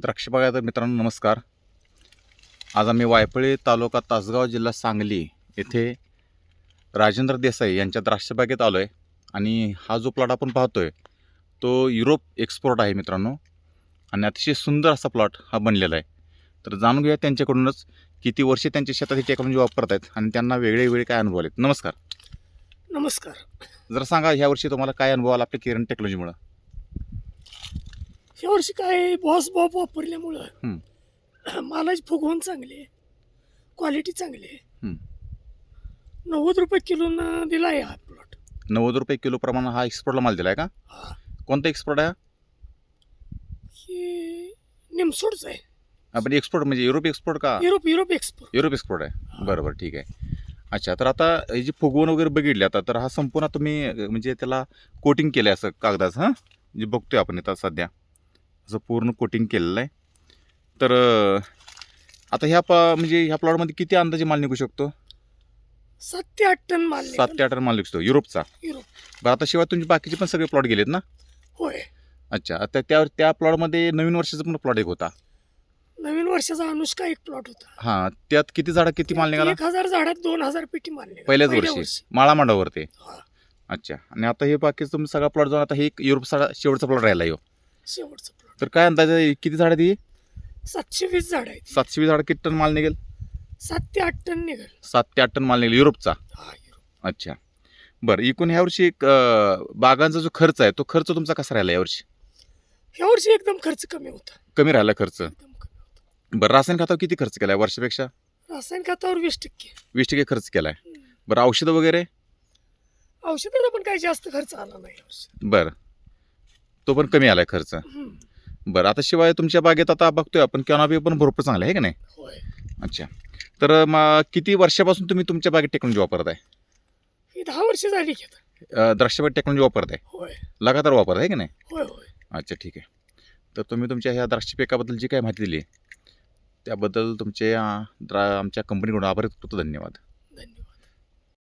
द्राक्ष बागायत मित्रांनो नमस्कार. आज आम्ही वायफळे तालुका तासगाव जिल्हा सांगली येथे राजेंद्र देसाई यांच्या द्राक्ष बागेत आलो आहे आणि हा जो प्लॉट आपण पाहतोय तो युरोप एक्सपोर्ट आहे मित्रांनो. आणि अतिशय सुंदर असा प्लॉट हा बनलेला आहे. तर जाणून घेऊया त्यांच्याकडूनच किती वर्षे त्यांच्या शेतात ही टेक्नॉलॉजी वापरत आहेत आणि त्यांना वेगळे वेगळे काय अनुभव आलेत. नमस्कार. नमस्कार. जरा सांगा ह्या वर्षी तुम्हाला काय अनुभव आला आपल्या किरण टेक्नॉलॉजीमुळं या वर्षी काय बॉस बॉब वापरल्यामुळं हं. मालाची फुगवून चांगली आहे. क्वालिटी चांगली आहे. नव्वद रुपये किलोनं दिला आहे हा प्लॉट नव्वद रुपये किलो प्रमाणे हा एक्सपोर्टला माल दिला आहे का? हा. कोणता एक्सपोर्ट आहे? हा? निमसोडच आहे. आपण एक्सपोर्ट म्हणजे युरोप एक्सपोर्ट का? Europe Europe export Europe export आहे. बरं बरं ठीक आहे. अच्छा तर आता हे जी फुगवून वगैरे बघितली आता तर हा संपूर्ण तुम्ही अं, म्हणजे त्याला कोटिंग केलं आहे असं कागदाचं हां? जे बघतोय आपण इथं सध्या. असं पूर्ण कोटिंग केलेलं आहे. तर आता ह्या प म्हणजे ह्या प्लॉटमध्ये किती अंदाजे माल निघू शकतो? सात ते आठ टन माल सात. ते आठ टन माल निघतो युरोपचा? युरोप. बरं आता शिवाय तुमचे बाकीचे पण सगळे प्लॉट गेलेत ना? होय. अच्छा आता त्या त्या प्लॉटमध्ये नवीन वर्षाचा पण प्लॉट एक होता. नवीन वर्षाचा अनुष्का एक प्लॉट होता. हां त्यात किती झाडं किती माल निघाला? एक हजार झाडात दोन हजार पेटी माल निघाला. पहिल्याच पहिल्या वर्षी माळा मांडावर ते. हा, अच्छा आणि आता हे बाकीचं तुम्ही सगळा प्लॉट जाऊन आता हे एक युरोपचा शेवटचा प्लॉट राहिला ह्यो शेवटचा तर काय अंदाजे किती झाडं ती सातशे वीस झाड आहेत. सातशे वीस झाडं किती टन माल निघेल? सात ते आठ टन निघाल. सात ते आठ टन माल निघेल युरोपचा? हा युरोप. अच्छा. बरं एकूण ह्या वर्षी एक, अं, बागांचा जो खर्च आहे तो खर्च तुमचा कसा राहिला यावर्षी ह्या वर्षी एकदम खर्च कमी होता. कमी राहिला खर्च? एकदम कमी होता. बरं रासायनिक खतावर किती खर्च केलाय वर्षापेक्षा? रासायनिक खतावर वीस टक्के. वीस टक्के खर्च केलाय. बरं औषधं वगैरे? औषधाचा पण काही जास्त खर्च आला नाही यावर्षी. बरं. तो पण कमी आलाय खर्च. हम्म. बरं आता शिवाय तुमच्या बागेत आता बघतोय आपण कॅनॉपी पण भरपूर चांगलं आहे का नाही? होय. अच्छा. तर मग किती वर्षापासून तुम्ही तुमच्या बागेत टेक्नॉलॉजी वापरत आहे ही दहा वर्ष झाली आता. अं, द्राक्षबाग टेक्नॉलॉजी वापरत आहे होय. लगातार वापरत आहे की नाही? होय होय. अच्छा ठीक आहे. तर तुम्ही तुमच्या ह्या द्राक्ष पिकाबद्दल जी काय माहिती दिली त्याबद्दल तुमचे अं, द्रा आमच्या कंपनीकडून आभार करतो धन्यवाद.